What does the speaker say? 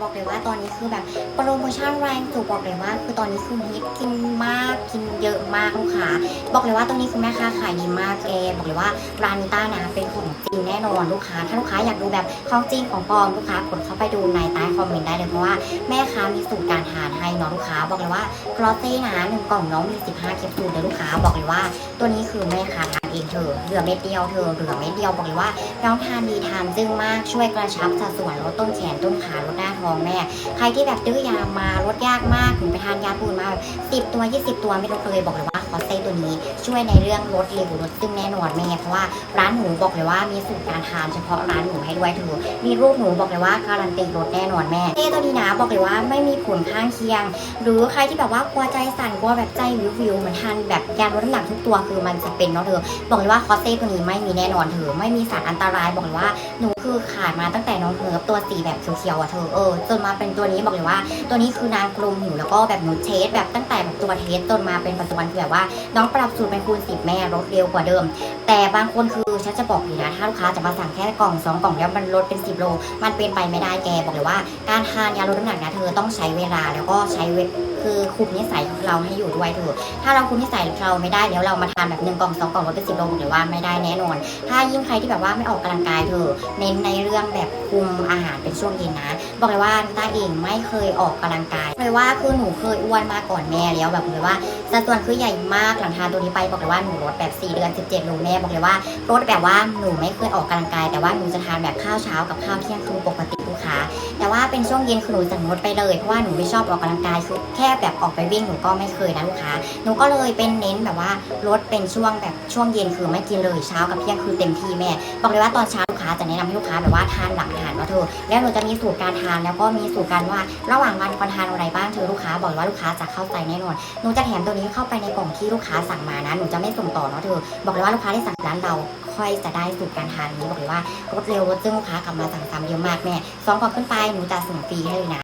บอกเลยว่าตอนนี้คือแบบโปรโมชั่นแรงสุดบอกเลยว่า คือตอนนี้คือฮิตกินมากกินเยอะมากลูกค้าบอกเลยว่าตอนนี้คือแม่ค้าขายดีมากแกบอกเลยว่าร้านนิต้านะเป็นของจริงแน่นอนลูกค้า ถ้าลูกค้าอยากดูแบบของจริงของปลอมลูกค้ากดเข้าไปดูในใต้คอมเมนต์ได้เลยเพราะว่าแม่ค้ามีสูตรการทานให้เนาะลูกค้า บอกเลยว่ากรอเซ่นะหนึ่งกล่องน้องมี 15แคปซูลเลยลูกค้าบอกเลยว่า ตัวนี้คือแม่ค้าทานองเธอเหลือเม็ดเดียวเธอเหลือเม็ดเดียวบอกเลยว่า น้องทานดีทานจึ้งมากช่วยกระชับสัดส่วนลดต้นแขนต้นขาลดหน้าท้องแม่ ใครที่แบบดื้อยามาลดยากมากถึงไปทานยาปูนมาสิบตัวยี่สิบตัวไม่ลดเลยบอกเลยว่าคอสเตตัวนี้ช่วยในเรื่องลดเร็วลดซึ่งแน่นอนแม่เพราะว่าร้านหนูบอกเลยว่ามีสูตรการทานเฉพาะร้านหนูให้ด้วยเธอมีรูปหนูบอกเลยว่าการันตีลดแน่นอนแม่เตตัวนี้นะบอกเลยว่าไม่มีผลข้างเคียง หรือใครที่แบบว่ากลัวใจสั่นกลัวแบบใจวิววิวเหมือนทานแบบยาลดน้ำหนักทุกตัวคือมันจะเป็นเนาะเธอบอกเลยว่าคอสเต้ตัวนี้ไม่มีแน่นอนเธอไม่มีสารอันตรายบอกเลยว่าหนูคือขายมาตั้งแต่น้องเฮิร์ฟตัวสีแบบเขียวๆอะเธอเออจนมาเป็นตัวนี้บอกเลยว่า ตัวนี้คือนางกลุ่มหิวแล้วก็แบบหนูเทสแบบตั้งแต่แบบตัวเทสจนมาเป็นปัจจุบันคือแบบว่า น้องปรับสูตรเป็นคูณสิบแม่ลดเร็วกว่าเดิม แต่บางคนคือฉันจะบอกอยู่นะถ้าลูกค้าจะมาสั่งแค่กล่องสองกล่องแล้วมันลดเป็น10โล มันเป็นไปไม่ได้แกบอกเลยว่า การทานยาลดน้ำหนักนะเธอต้องใช้เวลาแล้วก็ใช้เวคือคุมนิสัยของเราให้อยู่ด้วยเธอถ้าเราคุมนิสัยเราไม่ได้แล้วเรามาทานแบบหนึ่งกล่องสองกล่องลดเป็นสิบโลบอกเลยว่าไม่ได้แน่นอน ถ้ายิ่งใครที่แบบว่าไม่ออกกำลังกายเธอเน้นในเรื่องแบบคุมอาหารเป็นช่วงเย็นนะ บอกเลยว่าต้าเองไม่เคยออกกำลังกายเลยว่าคือหนูเคยอ้วนมาก่อนแม่แล้วแบบเลยว่าสัดส่วนคือใหญ่มากหลังทานตัวนี้ไปบอกเลยว่าหนูลดแบบ4เดือน17โลแม่บอกเลยว่าลดแบบว่าหนูไม่เคยออกกำลังกาย แต่ว่าหนูจะทานแบบข้าวเช้ากับข้าวเที่ยงคือปกติลูกค้าแต่ว่าเป็นช่วงเย็นคือหนูจะงดไปเลยเพราะว่าหนูไม่ชอบออกกำลังกายคือแค่แบบออกไปวิ่งหนูก็ไม่เคยนะลูกค้าหนูก็เลยเป็นเน้นแบบว่าลดเป็นช่วงแบบช่วงเย็นคือไม่กินเลยเช้ากับเที่ยงคือเต็มที่แม่บอกเลยว่าตอนเช้าลูกค้าจะแนะนำให้ลูกค้าแบบว่าทานหลังอาหารเนาะเธอแล้วหนูจะมีสูตรการทานแล้วก็มีสูตรการว่าระหว่างวันควรทานอะไรบ้างเธอลูกค้าบอกว่าลูกค้าจะเข้าใจแน่นอนหนูจะแถมตัวนี้เข้าไปในกล่องที่ลูกค้าสั่งมานะหนูจะไม่ส่งต่อเนาะเธอบอกเลยว่าลูกค้าที่สั่งร้านเราค่อยจะได้สูตรการทานนี้บอกเลยว่ารวดเร็วรวดซึ่งลูกค้ากลับมาสั่งซ้ำเยอะมากแม่สองกล่องขึ้นไปหนูจะส่งฟรีให้เลยนะ